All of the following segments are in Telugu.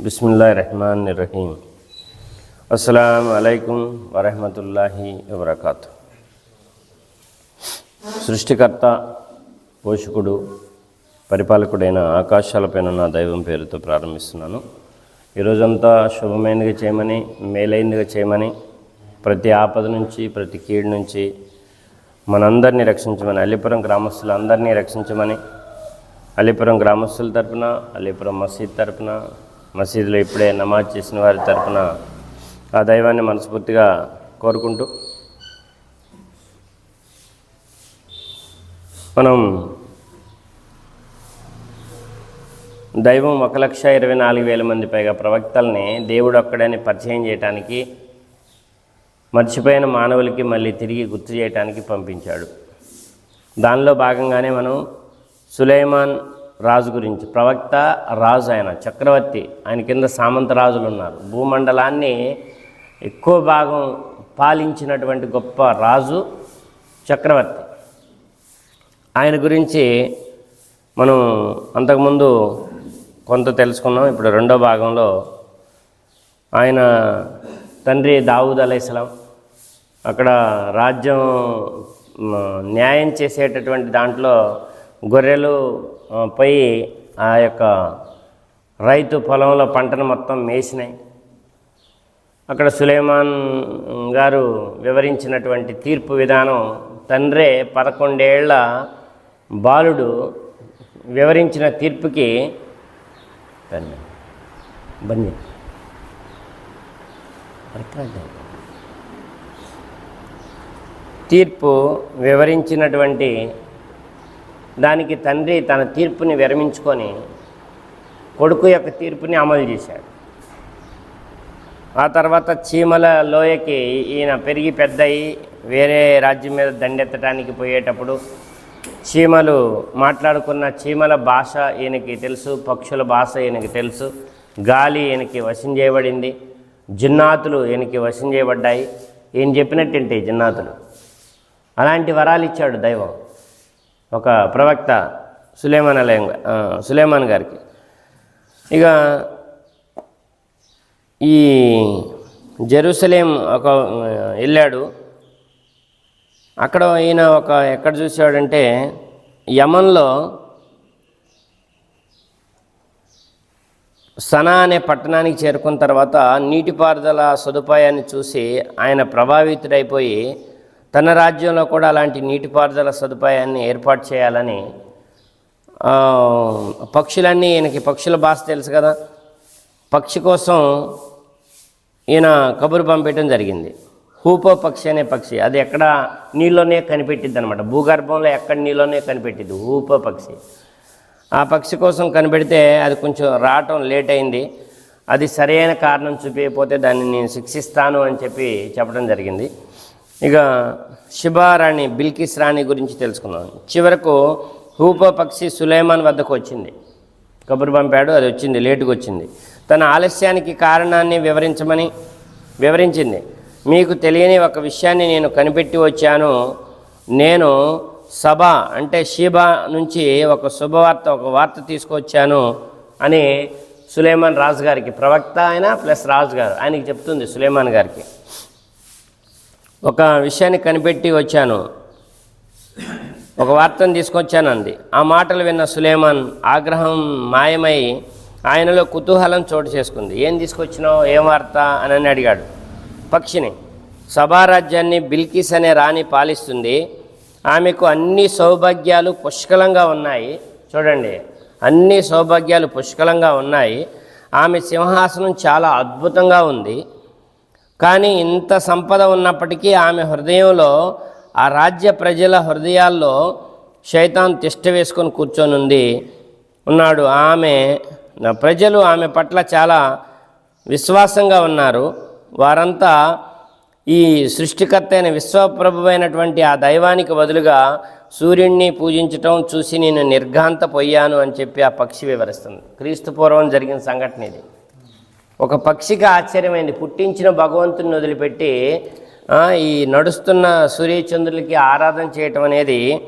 బిస్మిల్లా రహమాన్ రహీం అస్సలం అయికం వరహమతుల్లాహి వబర్కాతు సృష్టికర్త పోషకుడు పరిపాలకుడైన ఆకాశాలపైన నా దైవం పేరుతో ప్రారంభిస్తున్నాను. ఈరోజంతా శుభమైనదిగా చేయమని మేలైనదిగా చేయమని ప్రతి ఆపద నుంచి ప్రతి కీడు నుంచి మనందరినీ రక్షించమని అల్లిపురం గ్రామస్తులందరినీ రక్షించమని అలీపురం గ్రామస్తుల తరపున అలీపురం మసీద్ తరపున మసీదులో ఇప్పుడే నమాజ్ చేసిన వారి తరపున ఆ దైవాన్ని మనస్ఫూర్తిగా కోరుకుంటూ మనం దైవం ఒక లక్ష ఇరవై నాలుగు వేల మంది పైగా ప్రవక్తల్ని దేవుడు ఒక్కడని పరిచయం చేయటానికి మర్చిపోయిన మానవులకి మళ్ళీ తిరిగి గుర్తు చేయటానికి పంపించాడు. దానిలో భాగంగానే మనం సులైమాన్ రాజు గురించి. ప్రవక్త రాజు ఆయన చక్రవర్తి. ఆయన కింద సామంత రాజులు ఉన్నారు. భూమండలాన్ని ఎక్కువ భాగం పాలించినటువంటి గొప్ప రాజు చక్రవర్తి. ఆయన గురించి మనం అంతకుముందు కొంత తెలుసుకున్నాం. ఇప్పుడు రెండో భాగంలో ఆయన తండ్రి దావూద్ అలైస్లాం అక్కడ రాజ్యం న్యాయం చేసేటటువంటి దాంట్లో గొర్రెలు పోయి ఆ యొక్క రైతు పొలంలో పంటను మొత్తం మేసినాయి. అక్కడ సులేమాన్ గారు వివరించినటువంటి తీర్పు విధానం తండ్రే పదకొండేళ్ళ బాలుడు వివరించిన తీర్పుకి తండ్రి. తీర్పు వివరించినటువంటి దానికి తండ్రి తన తీర్పుని విరమించుకొని కొడుకు యొక్క తీర్పుని అమలు చేశాడు. ఆ తర్వాత చీమల లోయకి ఈయన పెరిగి పెద్దయి వేరే రాజ్యం మీద దండెత్తడానికి పోయేటప్పుడు చీమలు మాట్లాడుకున్న చీమల భాష ఈయనకి తెలుసు పక్షుల భాష ఈయనకి తెలుసు గాలి ఈయనకి వశం చేయబడింది జిన్నాతులు ఈయనకి వశం చేయబడ్డాయి. ఈయన చెప్పినట్టేంటి జిన్నాతులు. అలాంటి వరాలు ఇచ్చాడు దైవం. ఒక ప్రవక్త సులేమాన్ అలయం సులేమాన్ గారికి. ఇక ఈ జెరూసలేం ఒక వెళ్ళాడు. అక్కడ ఈయన ఒక ఎక్కడ చూసాడంటే యమన్లో సనా అనే పట్టణానికి చేరుకున్న తర్వాత నీటిపారుదల సదుపాయాన్ని చూసి ఆయన ప్రభావితుడైపోయి తన రాజ్యంలో కూడా అలాంటి నీటిపారుదల సదుపాయాన్ని ఏర్పాటు చేయాలని పక్షులన్నీ ఈయనకి పక్షుల భాష తెలుసు కదా. పక్షి కోసం ఈయన కబురు పంపించడం జరిగింది. హూపో పక్షి అనే పక్షి అది ఎక్కడ నీళ్ళలోనే కనిపెట్టిద్ది అనమాట భూగర్భంలో ఎక్కడ నీళ్ళలోనే కనిపెట్టిద్ది హూపో పక్షి. ఆ పక్షి కోసం కనిపెడితే అది కొంచెం రావటం లేట్ అయింది. అది సరైన కారణం చూపించకపోతే దాన్ని నేను శిక్షిస్తాను అని చెప్పి చెప్పడం జరిగింది. ఇక శిబారాణి బిల్కిస్ రాణి గురించి తెలుసుకున్నాం చివరకు హూపో పక్షి సులేమాన్ వద్దకు వచ్చింది. కబురు పంపాడు అది వచ్చింది లేటుగా వచ్చింది. తన ఆలస్యానికి కారణాన్ని వివరించమని వివరించింది. మీకు తెలియని ఒక విషయాన్ని నేను కనిపెట్టి వచ్చాను. నేను సభ అంటే షీబా నుంచి ఒక శుభవార్త ఒక వార్త తీసుకొచ్చాను అని సులేమాన్ రాజు గారికి ప్రవక్త ఆయన ప్లస్ రాజు గారు ఆయనకి చెప్తుంది సులేమాన్ గారికి. ఒక విషయాన్ని కనిపెట్టి వచ్చాను. ఒక వార్తను తీసుకొచ్చాను అంది. ఆ మాటలు విన్న సులేమాన్ ఆగ్రహం మాయమై ఆయనలో కుతూహలం చోటు చేసుకుంది. ఏం తీసుకొచ్చినావు? ఏం వార్త? అని అని అడిగాడు. పక్షిని సభారాజ్యాన్ని బిల్కిస్ అనే రాణి పాలిస్తుంది. ఆమెకు అన్ని సౌభాగ్యాలు పుష్కలంగా ఉన్నాయి. చూడండి అన్ని సౌభాగ్యాలు పుష్కలంగా ఉన్నాయి. ఆమె సింహాసనం చాలా అద్భుతంగా ఉంది. కానీ ఇంత సంపద ఉన్నప్పటికీ ఆమె హృదయంలో ఆ రాజ్య ప్రజల హృదయాల్లో శైతాన్ తిష్ట వేసుకొని కూర్చొనుంది ఉన్నాడు. ఆమె నా ప్రజలు ఆమె పట్ల చాలా విశ్వాసంగా ఉన్నారు. వారంతా ఈ సృష్టికర్త అయిన విశ్వప్రభువైనటువంటి ఆ దైవానికి బదులుగా సూర్యుడిని పూజించటం చూసి నేను నిర్ఘాంతపోయాను అని చెప్పి ఆ పక్షి వివరిస్తుంది. క్రీస్తు పూర్వం జరిగిన సంఘటన ఇది. ఒక పక్షికి ఆశ్చర్యమైంది. పుట్టించిన భగవంతుని వదిలిపెట్టి ఈ నడుస్తున్న సూర్యచంద్రులకి ఆరాధన చేయటం అనేది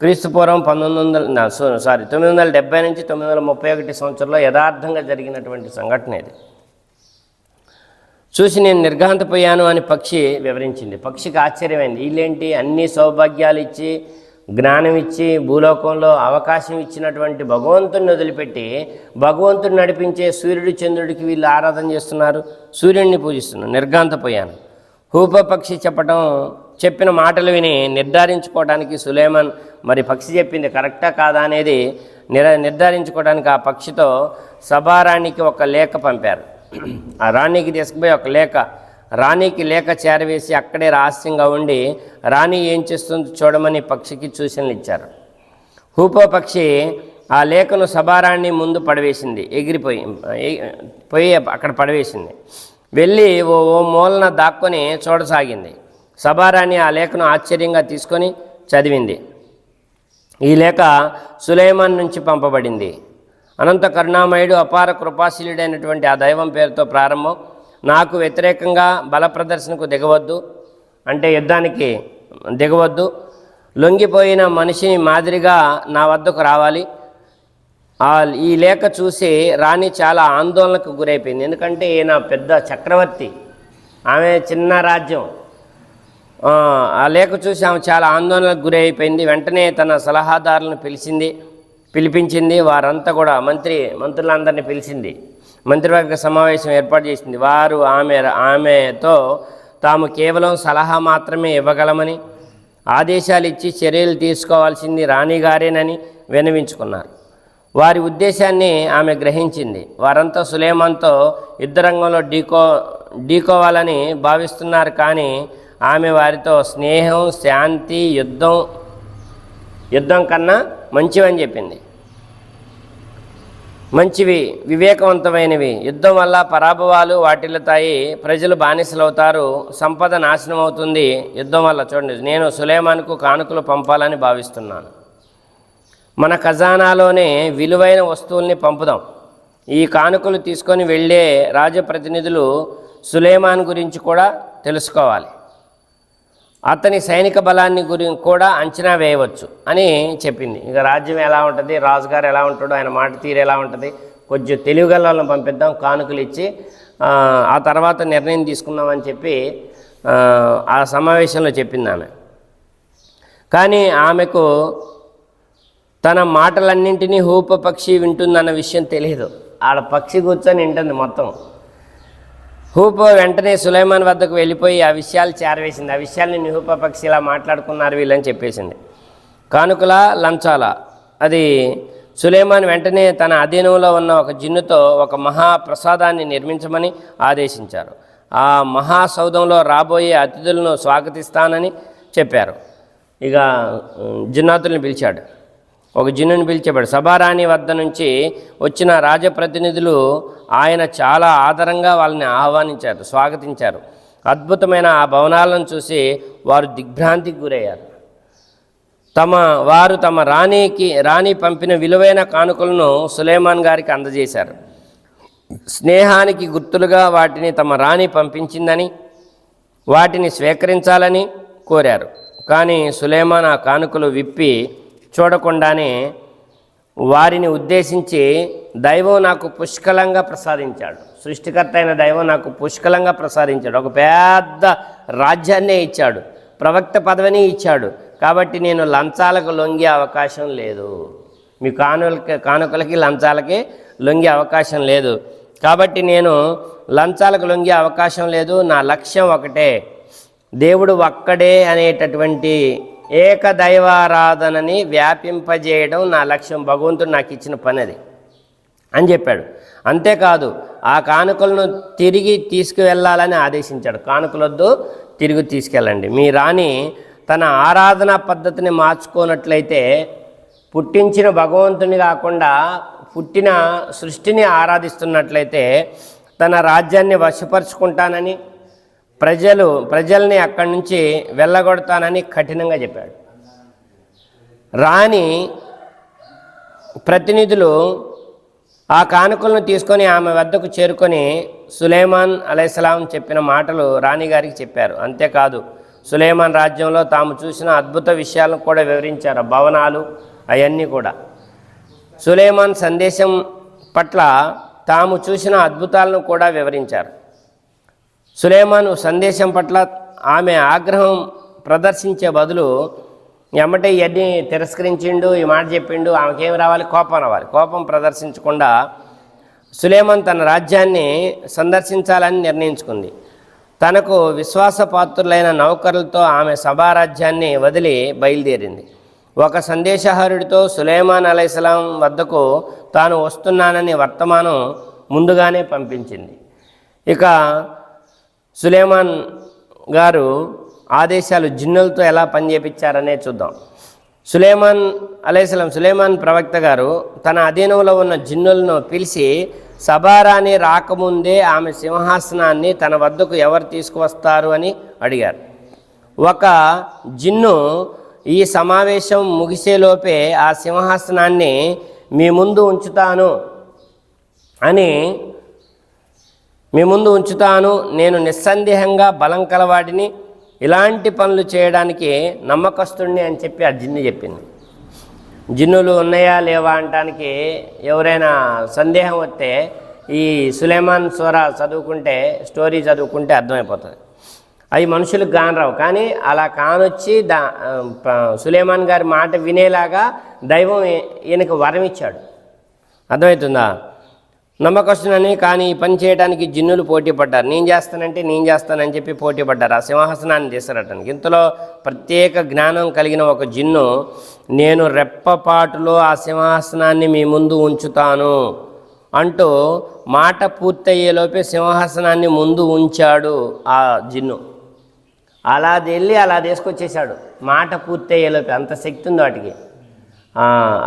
క్రీస్తుపూర్వం పంతొమ్మిది వందల సో- సారీ తొమ్మిది వందల డెబ్బై నుంచి తొమ్మిది వందల ముప్పై ఒకటి సంవత్సరంలో యథార్థంగా జరిగినటువంటి సంఘటన ఇది. చూసి నేను నిర్ఘాంతపోయాను అని పక్షి వివరించింది. పక్షికి ఆశ్చర్యమైంది. వీళ్ళేంటి? అన్ని సౌభాగ్యాలు ఇచ్చి జ్ఞానం ఇచ్చి భూలోకంలో అవకాశం ఇచ్చినటువంటి భగవంతుని వదిలిపెట్టి భగవంతుని నడిపించే సూర్యుడు చంద్రుడికి వీళ్ళు ఆరాధన చేస్తున్నారు. సూర్యుడిని పూజిస్తున్నారు నిర్గాంతపోయాను హూప పక్షి చెప్పటం చెప్పిన మాటలు విని నిర్ధారించుకోవడానికి సులేమన్ మరి పక్షి చెప్పింది కరెక్టా కాదా అనేది నిర నిర్ధారించుకోవడానికి ఆ పక్షితో సభారాణికి ఒక లేఖ పంపారు. ఆ రాణికి తీసుకుపోయి ఒక లేఖ రాణికి లేఖ చేరవేసి అక్కడే రహస్యంగా ఉండి రాణి ఏం చేస్తుందో చూడమని పక్షికి సూచనలు ఇచ్చారు. హూపో పక్షి ఆ లేఖను సభారాణి ముందు పడవేసింది. ఎగిరిపోయి పోయి అక్కడ పడవేసింది. వెళ్ళి ఓ ఓ మూలన దాక్కొని చూడసాగింది. సభారాణి ఆ లేఖను ఆశ్చర్యంగా తీసుకొని చదివింది. ఈ లేఖ సులేమాన్ నుంచి పంపబడింది. అనంత కరుణామయుడు అపార కృపాశీలుడైనటువంటి ఆ దైవం పేరుతో ప్రారంభం. నాకు వ్యతిరేకంగా బల ప్రదర్శనకు దిగవద్దు అంటే యుద్ధానికి దిగవద్దు. లొంగిపోయిన మనిషిని మాదిరిగా నా వద్దకు రావాలి. ఆ ఈ లేఖ చూసి రాణి చాలా ఆందోళనకు గురైపోయింది. ఎందుకంటే ఈయన పెద్ద చక్రవర్తి ఆమె చిన్న రాజ్యం. ఆ, ఆ లేఖ చూసి ఆమె చాలా ఆందోళనకు గురి అయిపోయింది వెంటనే తన సలహాదారులను పిలిచింది పిలిపించింది. వారంతా కూడా మంత్రి మంత్రులందరినీ పిలిచింది. మంత్రివర్గ సమావేశం ఏర్పాటు చేసింది. వారు ఆమె ఆమెతో తాము కేవలం సలహా మాత్రమే ఇవ్వగలమని ఆదేశాలు ఇచ్చి చర్యలు తీసుకోవాల్సింది రాణిగారేనని వినవించుకున్నారు వారి ఉద్దేశాన్ని ఆమె గ్రహించింది. వారంతా సులేమాన్తో యుద్ధరంగంలో ఢీకో ఢీకోవాలని భావిస్తున్నారు కానీ ఆమె వారితో స్నేహం శాంతి యుద్ధం యుద్ధం కన్నా మంచివని చెప్పింది. మంచివి వివేకవంతమైనవి. యుద్ధం వల్ల పరాభవాలు వాటిల్లుతాయి. ప్రజలు బానిసలవుతారు. సంపద నాశనం అవుతుంది యుద్ధం వల్ల చూడండి నేను సులేమాన్కు కానుకలు పంపాలని భావిస్తున్నాను. మన ఖజానాలోనే విలువైన వస్తువుల్ని పంపుదాం. ఈ కానుకలు తీసుకొని వెళ్ళే రాజప్రతినిధులు సులేమాన్ గురించి కూడా తెలుసుకోవాలి. అతని సైనిక బలాన్ని గురించి కూడా అంచనా వేయవచ్చు అని చెప్పింది. ఇక రాజ్యం ఎలా ఉంటుంది? రాజుగారు ఎలా ఉంటాడో ఆయన మాట తీరు ఎలా ఉంటుంది? కొంచెం తెలివిగలను పంపిద్దాం కానుకలు ఇచ్చి ఆ, తర్వాత నిర్ణయం తీసుకుందామని చెప్పి ఆ, ఆ సమావేశంలో చెప్పింది ఆమె. కానీ ఆమెకు తన మాటలన్నింటినీ హూప పక్షి వింటుందన్న విషయం తెలియదు. ఆడ పక్షి కూర్చొని వింటుంది మొత్తం. హూపో వెంటనే సులైమాన్ వద్దకు వెళ్ళిపోయి ఆ విషయాలు చేరవేసింది. ఆ విషయాల్ని నిహూప పక్షి ఇలా మాట్లాడుకున్నారు వీళ్ళని చెప్పేసింది. కానుకల లంచాల. అది సులేమాన్ వెంటనే తన అధీనంలో ఉన్న ఒక జిన్నుతో ఒక మహాప్రసాదాన్ని నిర్మించమని ఆదేశించారు. ఆ మహాసౌధంలో రాబోయే అతిథులను స్వాగతిస్తానని చెప్పారు. ఇక జిన్నాతుల్ని పిలిచాడు. ఒక జిన్నుని పిలిచేవాడు. సభారాణి వద్ద నుంచి వచ్చిన రాజప్రతినిధులు ఆయన చాలా ఆదరంగా వాళ్ళని ఆహ్వానించారు స్వాగతించారు. అద్భుతమైన ఆ భవనాలను చూసి వారు దిగ్భ్రాంతికి గురయ్యారు. తమ వారు తమ రాణికి రాణి పంపిన విలువైన కానుకలను సులేమాన్ గారికి అందజేశారు. స్నేహానికి గుర్తులుగా వాటిని తమ రాణి పంపించిందని వాటిని స్వీకరించాలని కోరారు. కానీ సులేమాన్ ఆ కానుకలు విప్పి చూడకుండానే వారిని ఉద్దేశించి దైవం నాకు పుష్కలంగా ప్రసాదించాడు. సృష్టికర్త అయిన దైవం నాకు పుష్కలంగా ప్రసాదించాడు. ఒక పెద్ద రాజ్యాన్నే ఇచ్చాడు. ప్రవక్త పదవిని ఇచ్చాడు. కాబట్టి నేను లంచాలకు లొంగే అవకాశం లేదు. మీ కానులకి కానుకలకి లంచాలకి లొంగే అవకాశం లేదు. కాబట్టి నేను లంచాలకు లొంగే అవకాశం లేదు. నా లక్ష్యం ఒకటే. దేవుడు ఒక్కడే అనేటటువంటి ఏకదైవారాధనని వ్యాపింపజేయడం నా లక్ష్యం. భగవంతుడు నాకు ఇచ్చిన పని అది అని చెప్పాడు. అంతేకాదు ఆ కానుకలను తిరిగి తీసుకువెళ్ళాలని ఆదేశించాడు. కానుకలొద్దు తిరిగి తీసుకెళ్ళండి. మీ రాణి తన ఆరాధనా పద్ధతిని మార్చుకోనట్లయితే పుట్టించిన భగవంతుని కాకుండా పుట్టిన సృష్టిని ఆరాధిస్తున్నట్లయితే తన రాజ్యాన్ని వశపరుచుకుంటానని ప్రజలు ప్రజల్ని అక్కడి నుంచి వెళ్ళగొడతానని కఠినంగా చెప్పాడు. రాణి ప్రతినిధులు ఆ కానుకలను తీసుకొని ఆమె వద్దకు చేరుకొని సులేమాన్ అలైస్లాం చెప్పిన మాటలు రాణిగారికి చెప్పారు. అంతేకాదు సులేమాన్ రాజ్యంలో తాము చూసిన అద్భుత విషయాలను కూడా వివరించారు. భవనాలు అవన్నీ కూడా. సులేమాన్ సందేశం పట్ల తాము చూసిన అద్భుతాలను కూడా వివరించారు. సులేమాను సందేశం పట్ల ఆమె ఆగ్రహం ప్రదర్శించే బదులు ఎమ్మటే ఇవన్నీ తిరస్కరించిండు ఈ మాట చెప్పిండు ఆమెకేం రావాలి? కోపం రావాలి. కోపం ప్రదర్శించకుండా సులేమాన్ తన రాజ్యాన్ని సందర్శించాలని నిర్ణయించుకుంది. తనకు విశ్వాసపాత్రులైన నౌకరులతో ఆమె సభారాజ్యాన్ని వదిలి బయలుదేరింది. ఒక సందేశహరుడితో సులేమాన్ అలైస్లాం వద్దకు తాను వస్తున్నానని వర్తమానం ముందుగానే పంపించింది. ఇక సులేమాన్ గారు ఆదేశాలు జిన్నులతో ఎలా పనిచేపించారనే చూద్దాం. సులేమాన్ అలైస్లాం సులేమాన్ ప్రవక్త గారు తన అధీనంలో ఉన్న జిన్నులను పిలిచి సబారాని రాకముందే ఆమె సింహాసనాన్ని తన వద్దకు ఎవరు తీసుకువస్తారు అని అడిగారు. ఒక జిన్ను ఈ సమావేశం ముగిసేలోపే ఆ సింహాసనాన్ని మీ ముందు ఉంచుతాను అని మీ ముందు ఉంచుతాను. నేను నిస్సందేహంగా బలం కలవాడిని. ఇలాంటి పనులు చేయడానికి నమ్మకస్తుడిని అని చెప్పి ఆ జిన్ను చెప్పింది. జిన్నులు ఉన్నాయా లేవా అనటానికి ఎవరైనా సందేహం వస్తే ఈ సులేమాన్ సోరా చదువుకుంటే స్టోరీ చదువుకుంటే అర్థమైపోతుంది. అవి మనుషులకు కానరావు కానీ అలా కానొచ్చి దా సులేమాన్ గారి మాట వినేలాగా దైవం ఈయనకు వరం ఇచ్చాడు. అర్థమవుతుందా? నమ్మకస్తునని కానీ ఈ పని చేయడానికి జిన్నులు పోటీ పడ్డారు. నేను చేస్తానంటే నేను చేస్తానని చెప్పి పోటీ పడ్డారు. ఆ సింహాసనాన్ని తీసుకురావటానికి ఇంతలో ప్రత్యేక జ్ఞానం కలిగిన ఒక జిన్ను నేను రెప్పపాటులో ఆ సింహాసనాన్ని మీ ముందు ఉంచుతాను అంటూ మాట పూర్తయ్యేలోపే సింహాసనాన్ని ముందు ఉంచాడు ఆ జిన్ను. అలా వెళ్ళి అలా తీసుకొచ్చేసాడు మాట పూర్తయ్యేలోపే అంత శక్తి ఉంది వాటికి.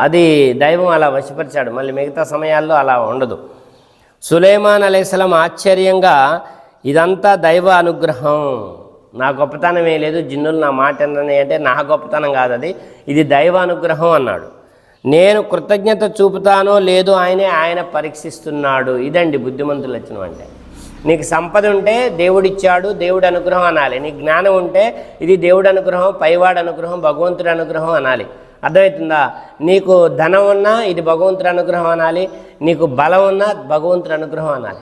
అది దైవం అలా వశపరిచాడు. మళ్ళీ మిగతా సమయాల్లో అలా ఉండదు. సులేమాన్ అలైస్లాం ఆశ్చర్యంగా ఇదంతా దైవ అనుగ్రహం. నా గొప్పతనం ఏ లేదు జిన్నులు నా మాట ఏంటని అంటే నా గొప్పతనం కాదు అది. ఇది దైవ అనుగ్రహం అన్నాడు. నేను కృతజ్ఞత చూపుతానో లేదో ఆయనే ఆయన పరీక్షిస్తున్నాడు. ఇదండి బుద్ధిమంతుల వచ్చిన అంటే. నీకు సంపద ఉంటే దేవుడిచ్చాడు దేవుడు అనుగ్రహం అనాలి. నీకు జ్ఞానం ఉంటే ఇది దేవుడు అనుగ్రహం పైవాడు అనుగ్రహం భగవంతుడి అనుగ్రహం అనాలి. అర్థమవుతుందా? నీకు ధనం ఉన్నా ఇది భగవంతుడి అనుగ్రహం అనాలి. నీకు బలం ఉన్నా భగవంతుడి అనుగ్రహం అనాలి.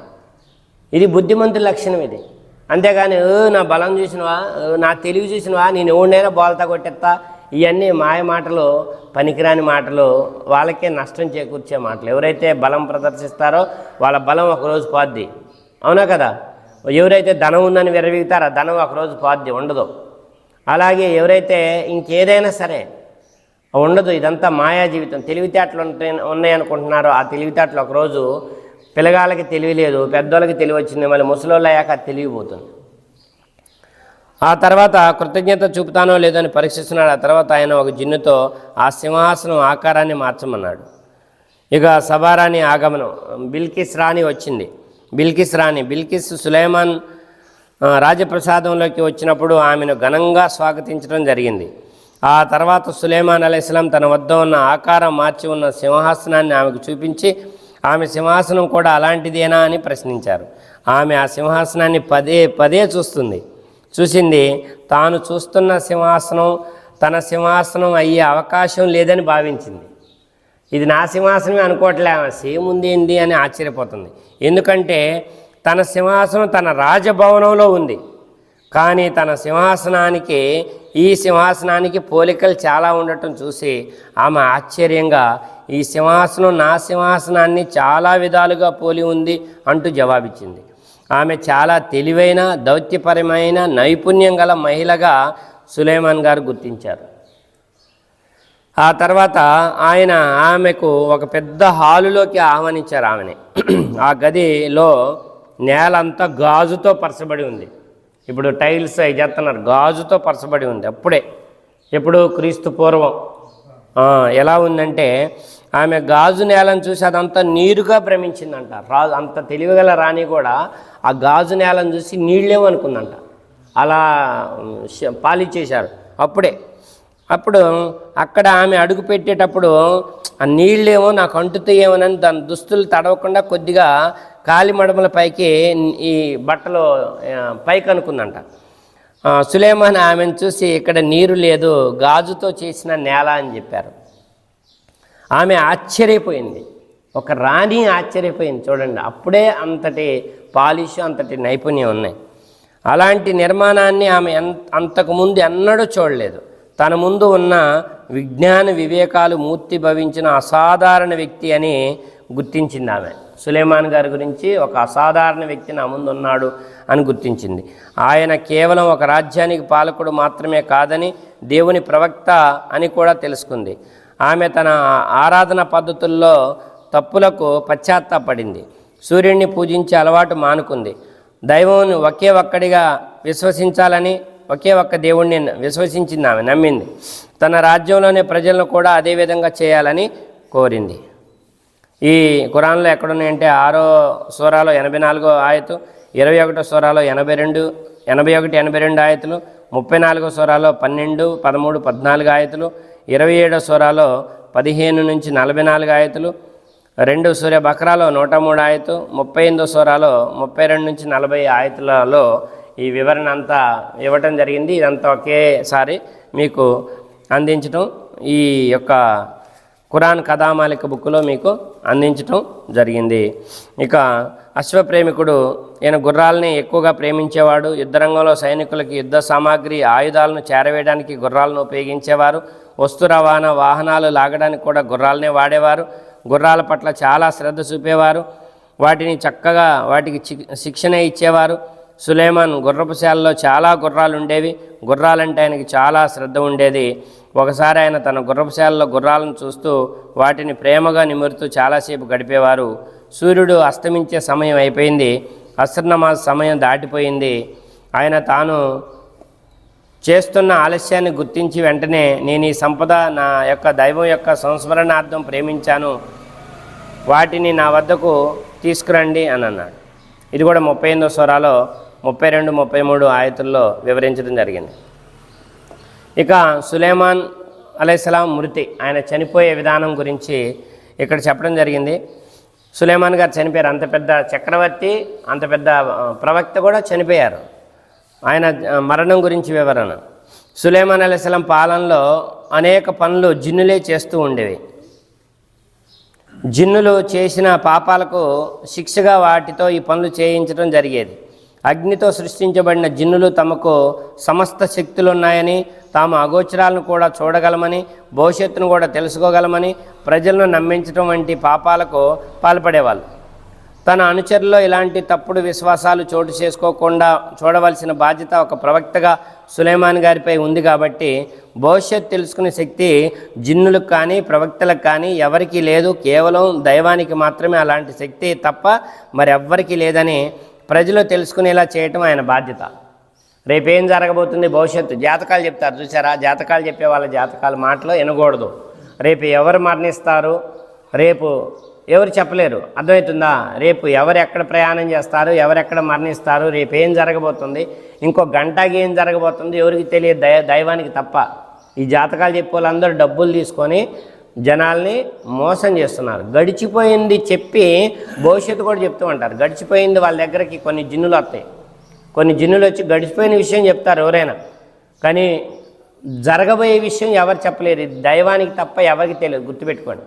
ఇది బుద్ధిమంతుడి లక్షణం ఇది. అంతేగాని "ఓ, నా బలం చూసినవా? నా తెలివి చూసినవా? నేను ఎవరినైనా బోల్తా కొట్టేస్తా ఇవన్నీ మాయ మాటలు పనికిరాని మాటలు వాళ్ళకే నష్టం చేకూర్చే మాటలు. ఎవరైతే బలం ప్రదర్శిస్తారో వాళ్ళ బలం ఒకరోజు పోద్ది. అవునా కదా? ఎవరైతే ధనం ఉందని విరవీగుతారో ఆ ధనం ఒకరోజు పోద్ది ఉండదు. అలాగే ఎవరైతే ఇంకేదైనా సరే ఉండదు ఇదంతా మాయా జీవితం. తెలివితేటలు ఉంటాయి ఉన్నాయనుకుంటున్నారో ఆ తెలివితేటలు ఒకరోజు పిల్లగాళ్ళకి తెలివి లేదు పెద్దోళ్ళకి తెలివి వచ్చింది మళ్ళీ ముసలోళ్ళు అయ్యాక తెలివిపోతుంది ఆ తర్వాత కృతజ్ఞత చూపుతానో లేదో అని పరీక్షిస్తున్నాడు. ఆ తర్వాత ఆయన ఒక జిన్నుతో ఆ సింహాసనం ఆకారాన్ని మార్చమన్నాడు. ఇక సబారాని ఆగమనం. బిల్కిస్ రాణి వచ్చింది. బిల్కిస్ రాణి. బిల్కిస్ సులైమాన్ రాజప్రసాదంలోకి వచ్చినప్పుడు ఆమెను ఘనంగా స్వాగతించడం జరిగింది. ఆ తర్వాత సులేమాన్ అలైస్లాం తన వద్ద ఉన్న ఆకారం మార్చి ఉన్న సింహాసనాన్ని ఆమెకు చూపించి ఆమె సింహాసనం కూడా అలాంటిదేనా అని ప్రశ్నించారు. ఆమె ఆ సింహాసనాన్ని పదే పదే చూస్తుంది. చూసింది తాను చూస్తున్న సింహాసనం తన సింహాసనం అయ్యే అవకాశం లేదని భావించింది. ఇది నా సింహాసనమే అనుకోవట్లే ఆమె సేమ్ ఉంది ఏంది అని ఆశ్చర్యపోతుంది. ఎందుకంటే తన సింహాసనం తన రాజభవనంలో ఉంది. కానీ తన సింహాసనానికి ఈ సింహాసనానికి పోలికలు చాలా ఉండటం చూసి ఆమె ఆశ్చర్యంగా ఈ సింహాసనం నా సింహాసనాన్ని చాలా విధాలుగా పోలి ఉంది అంటూ జవాబిచ్చింది. ఆమె చాలా తెలివైన దౌత్యపరమైన నైపుణ్యం గల మహిళగా సులేమాన్ గారు గుర్తించారు. ఆ తర్వాత ఆయన ఆమెకు ఒక పెద్ద హాలులోకి ఆహ్వానించారు ఆమెని. ఆ గదిలో నేలంతా గాజుతో పరచబడి ఉంది. ఇప్పుడు టైల్స్ అవి చేస్తున్నారు. గాజుతో పరచబడి ఉంది అప్పుడే. ఎప్పుడు? క్రీస్తు పూర్వం. ఎలా ఉందంటే ఆమె గాజు నేలను చూసి అదంతా నీరుగా భ్రమించిందంట. రాజు అంత తెలివిగల రాణి కూడా ఆ గాజు నేలను చూసి నీళ్ళేమనుకుందంట అలా పాలిచ్చేశారు. అప్పుడే. అప్పుడు అక్కడ ఆమె అడుగు పెట్టేటప్పుడు ఆ నీళ్ళేమో నాకు అంటుతాయేమోనని దాని దుస్తులు తడవకుండా కొద్దిగా కాలి మడమల పైకి ఈ బట్టలు పైకి అనుకుందంట. సులేమాన్ ఆమెను చూసి ఇక్కడ నీరు లేదు గాజుతో చేసిన నేల అని చెప్పారు. ఆమె ఆశ్చర్యపోయింది. ఒక రాణి ఆశ్చర్యపోయింది. చూడండి అప్పుడే అంతటి పాలిష్ అంతటి నైపుణ్యం ఉన్నాయి. అలాంటి నిర్మాణాన్ని ఆమె అంతకుముందు ఎన్నడూ చూడలేదు. తన ముందు ఉన్న విజ్ఞాన వివేకాలు మూర్తి భవించిన అసాధారణ వ్యక్తి అని గుర్తించింది ఆమె. సులేమాన్ గారి గురించి ఒక అసాధారణ వ్యక్తి నా ముందు ఉన్నాడు అని గుర్తించింది. ఆయన కేవలం ఒక రాజ్యానికి పాలకుడు మాత్రమే కాదని దేవుని ప్రవక్త అని కూడా తెలుసుకుంది. ఆమె తన ఆరాధన పద్ధతుల్లో తప్పులకు పశ్చాత్తాపడింది. సూర్యుడిని పూజించే అలవాటు మానుకుంది. దైవం ఒకే ఒక్కడిగా విశ్వసించాలని ఒకే ఒక్క దేవుణ్ణి విశ్వసించింది ఆమె నమ్మింది. తన రాజ్యంలోనే ప్రజలను కూడా అదే విధంగా చేయాలని కోరింది. ఈ ఖురాన్లో ఎక్కడున్నాయంటే ఆరో సూరాలో ఎనభై నాలుగో ఆయతు ఇరవై ఒకటో సూరాలో ఎనభై రెండు ఎనభై ఒకటి ఎనభై రెండు ఆయతులు ముప్పై నాలుగో సూరాలో పన్నెండు పదమూడు పద్నాలుగు ఆయతులు ఇరవై ఏడో సూరాలో పదిహేను నుంచి నలభై నాలుగు ఆయతులు రెండు సూర్య బక్రాలో నూట మూడు ఆయతు ముప్పై ఎనిమిదో సూరాలో ముప్పై రెండు నుంచి నలభై ఆయతులలో ఈ వివరణ అంతా ఇవ్వటం జరిగింది. ఇదంతా ఒకేసారి మీకు అందించటం ఈ యొక్క ఖురాన్ కథామాలిక బుక్లో మీకు అందించటం జరిగింది. ఇక అశ్వప్రేమికుడు ఈయన గుర్రాలని ఎక్కువగా ప్రేమించేవాడు యుద్ధరంగంలో సైనికులకి యుద్ధ సామాగ్రి ఆయుధాలను చేరవేయడానికి గుర్రాలను ఉపయోగించేవారు వస్తు రవాణా వాహనాలు లాగడానికి కూడా గుర్రాలనే వాడేవారు గుర్రాల పట్ల చాలా శ్రద్ధ చూపేవారు వాటిని చక్కగా వాటికి శిక్షణ ఇచ్చేవారు సులేమాన్ గుర్రపుశాలలో చాలా గుర్రాలు ఉండేవి. గుర్రాలంటే ఆయనకి చాలా శ్రద్ధ ఉండేది. ఒకసారి ఆయన తన గుర్రపుశాలలో గుర్రాలను చూస్తూ వాటిని ప్రేమగా నిమురుతూ చాలాసేపు గడిపేవారు. సూర్యుడు అస్తమించే సమయం అయిపోయింది. అస్రనమాజ్ సమయం దాటిపోయింది. ఆయన తాను చేస్తున్న ఆలస్యాన్ని గుర్తించి వెంటనే నేను ఈ సంపద నా యొక్క దైవం యొక్క సంస్మరణార్థం ప్రేమించాను. వాటిని నా వద్దకు తీసుకురండి అని అన్నాడు. ఇది కూడా ముప్పై ఎనిమిదో స్వరాలో ముప్పై రెండు ముప్పై మూడు ఆయతుల్లో వివరించడం జరిగింది. ఇక సులేమాన్ అలైస్లాం మృతి ఆయన చనిపోయే విధానం గురించి ఇక్కడ చెప్పడం జరిగింది. సులేమాన్ గారు చనిపోయారు. అంత పెద్ద చక్రవర్తి అంత పెద్ద ప్రవక్త కూడా చనిపోయారు. ఆయన మరణం గురించి వివరణ. సులేమాన్ అలైస్లాం పాలనలో అనేక పనులు జిన్నులే చేస్తూ ఉండేవి. జిన్నులు చేసిన పాపాలకు శిక్షగా వాటితో ఈ పనులు చేయించడం జరిగేది. అగ్నితో సృష్టించబడిన జిన్నులు తమకు సమస్త శక్తులు ఉన్నాయని తాము అగోచరాలను కూడా చూడగలమని భవిష్యత్తును కూడా తెలుసుకోగలమని ప్రజలను నమ్మించడం వంటి పాపాలకు పాల్పడేవాళ్ళు. తన అనుచరుల్లో ఇలాంటి తప్పుడు విశ్వాసాలు చోటు చేసుకోకుండా చూడవలసిన బాధ్యత ఒక ప్రవక్తగా సులేమాన్ గారిపై ఉంది కాబట్టి భవిష్యత్ తెలుసుకునే శక్తి జిన్నులకు కానీ ప్రవక్తలకు కానీ ఎవరికీ లేదు. కేవలం దైవానికి మాత్రమే అలాంటి శక్తి తప్ప మరెవ్వరికీ లేదని ప్రజలు తెలుసుకునేలా చేయటం ఆయన బాధ్యత. రేపేం జరగబోతుంది భవిష్యత్తు? జాతకాలు చెప్తారు చూసారా? జాతకాలు చెప్పే వాళ్ళ జాతకాల మాటలో వినకూడదు. రేపు ఎవరు మరణిస్తారు? రేపు ఎవరు చెప్పలేరు. అర్థమవుతుందా? రేపు ఎవరెక్కడ ప్రయాణం చేస్తారు ఎవరెక్కడ మరణిస్తారు రేపు ఏం జరగబోతుంది ఇంకో గంటకి ఏం జరగబోతుంది ఎవరికి తెలియదు. దై దైవానికి తప్ప. ఈ జాతకాలు చెప్పే వాళ్ళందరూ డబ్బులు తీసుకొని జనాల్ని మోసం చేస్తున్నారు. గడిచిపోయింది చెప్పి భవిష్యత్తు కూడా చెప్తూ ఉంటారు. గడిచిపోయింది వాళ్ళ దగ్గరికి కొన్ని జిన్నులు వస్తాయి. కొన్ని జిన్నులు వచ్చి గడిచిపోయిన విషయం చెప్తారు ఎవరైనా. కానీ జరగబోయే విషయం ఎవరు చెప్పలేరు. దైవానికి తప్ప ఎవరికి తెలియదు. గుర్తుపెట్టుకోండి.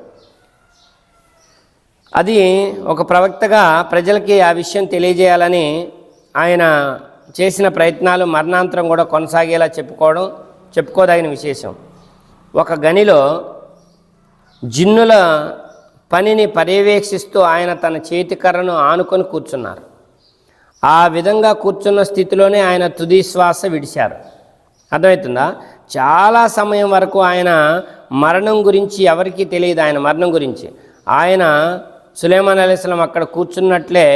అది ఒక ప్రవక్తగా ప్రజలకి ఆ విషయం తెలియజేయాలని ఆయన చేసిన ప్రయత్నాలు మరణాంతరం కూడా కొనసాగేలా చెప్పుకోవడం చెప్పుకోదగిన విశేషం. ఒక గనిలో జిన్నుల పనిని పర్యవేక్షిస్తూ ఆయన తన చేతికర్రను ఆనుకొని కూర్చున్నారు. ఆ విధంగా కూర్చున్న స్థితిలోనే ఆయన తుది శ్వాస విడిచారు. అర్థమవుతుందా? చాలా సమయం వరకు ఆయన మరణం గురించి ఎవరికీ తెలియదు ఆయన మరణం గురించి. ఆయన సులేమాన్ అలైస్లాం అక్కడ కూర్చున్నట్లే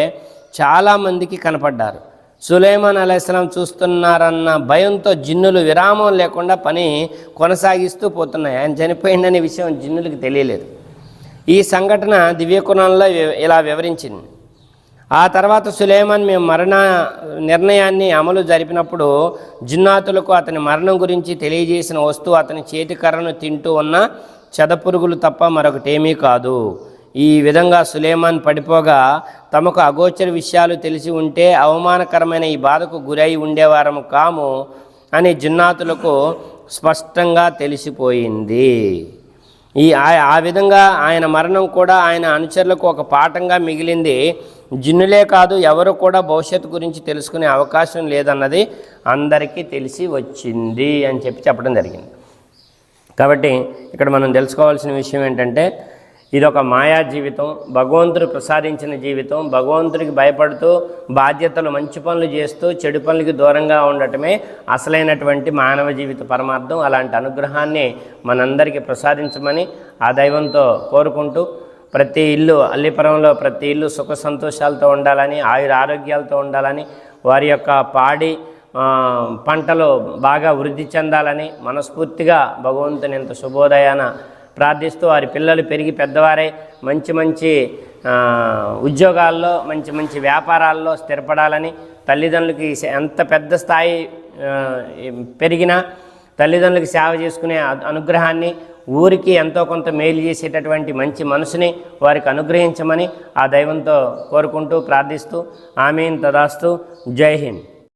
చాలామందికి కనపడ్డారు. సులేమాన్ అలైస్లాం చూస్తున్నారన్న భయంతో జిన్నులు విరామం లేకుండా పని కొనసాగిస్తూ పోతున్నాయి. ఆయన చనిపోయిందనే విషయం జిన్నులకు తెలియలేదు. ఈ సంఘటన దివ్యకుణంలో ఇలా వివరించింది. ఆ తర్వాత సులేమాన్ మేము మరణ నిర్ణయాన్ని అమలు జరిపినప్పుడు జిన్నాతులకు అతని మరణం గురించి తెలియజేసిన వస్తువు అతని చేతికర్రను తింటూ ఉన్న చెదపురుగులు తప్ప మరొకటేమీ కాదు. ఈ విధంగా సులేమాన్ పడిపోగా తమకు అగోచర విషయాలు తెలిసి ఉంటే అవమానకరమైన ఈ బాధకు గురై ఉండేవారము కాము అని జిన్నాతులకు స్పష్టంగా తెలిసిపోయింది. ఈ ఆ- ఆ విధంగా ఆయన మరణం కూడా ఆయన అనుచరులకు ఒక పాఠంగా మిగిలింది. జిన్నులే కాదు ఎవరు కూడా భవిష్యత్తు గురించి తెలుసుకునే అవకాశం లేదన్నది అందరికీ తెలిసి వచ్చింది అని చెప్పి చెప్పడం జరిగింది. కాబట్టి ఇక్కడ మనం తెలుసుకోవాల్సిన విషయం ఏంటంటే ఇది ఒక మాయా జీవితం. భగవంతుడు ప్రసాదించిన జీవితం. భగవంతుడికి భయపడుతూ బాధ్యతలు మంచి పనులు చేస్తూ చెడు పనులకి దూరంగా ఉండటమే అసలైనటువంటి మానవ జీవిత పరమార్థం. అలాంటి అనుగ్రహాన్ని మనందరికీ ప్రసాదించమని ఆ దైవంతో కోరుకుంటూ ప్రతి ఇల్లు అల్లిపురంలో ప్రతి ఇల్లు సుఖ సంతోషాలతో ఉండాలని ఆయుర ఆరోగ్యాలతో ఉండాలని వారి యొక్క పాడి పంటలు బాగా వృద్ధి చెందాలని మనస్ఫూర్తిగా భగవంతుని ఎంత శుభోదయాన ప్రార్థిస్తూ వారి పిల్లలు పెరిగి పెద్దవారై మంచి మంచి ఉద్యోగాల్లో మంచి మంచి వ్యాపారాల్లో స్థిరపడాలని తల్లిదండ్రులకి ఎంత పెద్ద స్థాయి పెరిగినా తల్లిదండ్రులకి సేవ చేసుకునే అనుగ్రహాన్ని ఊరికి ఎంతో కొంత మేలు చేసేటటువంటి మంచి మనసుని వారికి అనుగ్రహించమని ఆ దైవంతో కోరుకుంటూ ప్రార్థిస్తూ ఆమెన్ తదాస్తు. జై హింద్.